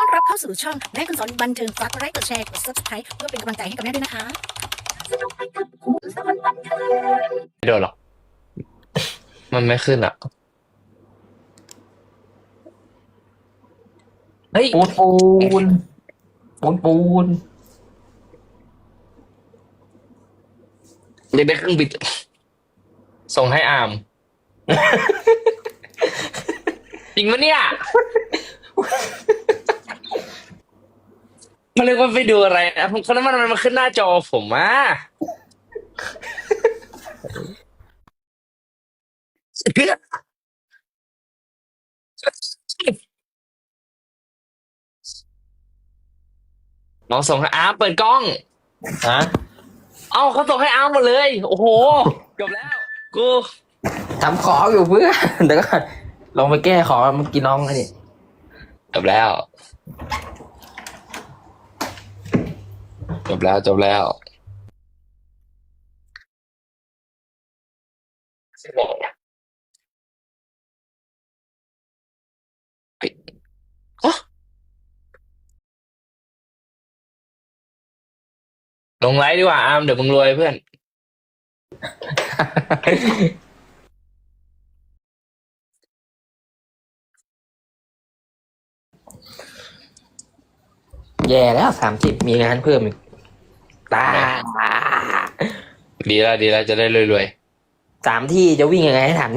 ต้อนรับเข้าสู่ช่องแม่คุณสอนบันเทิงฝากกดไลค์กดแชร์กด subscribe เพื่อเป็นกำลังใจให้กับแม่ด้วยนะคะไม่โดนหรอก มันไม่ขึ้นอะ เฮ้ย ปูนปูนปูนปูนอยากได้เครื่องบินส่งให้อาม จริงปะเนี่ย มันเรียกว่าไปดูอะไรนะผมก็นั้นมันมันขึ้นหน้าจอผมอะน้องส่งให้อาร์มเปิดกล้อง ฮะเอ้าเขาส่งให้อาร์มหมดเลย โอ้โหจบแล้ว กู ทำของอยู่เพื่อนเดี๋ยวก่อนลองไปแก้ของเมื่อกี้น้องไอ้นี่จบแล้ว จบแล้วจบแล้วเฮ้ยโอ๊ะลงไลฟ์ดีกว่าอามเดี๋ยวมึงรวยเพื่อน แย่แล้วสามสิบมีงานเพิ่มอีก ตาดีแล้วดีแล้วจะได้รวยสามที่จะวิ่งยังไงให้ทัน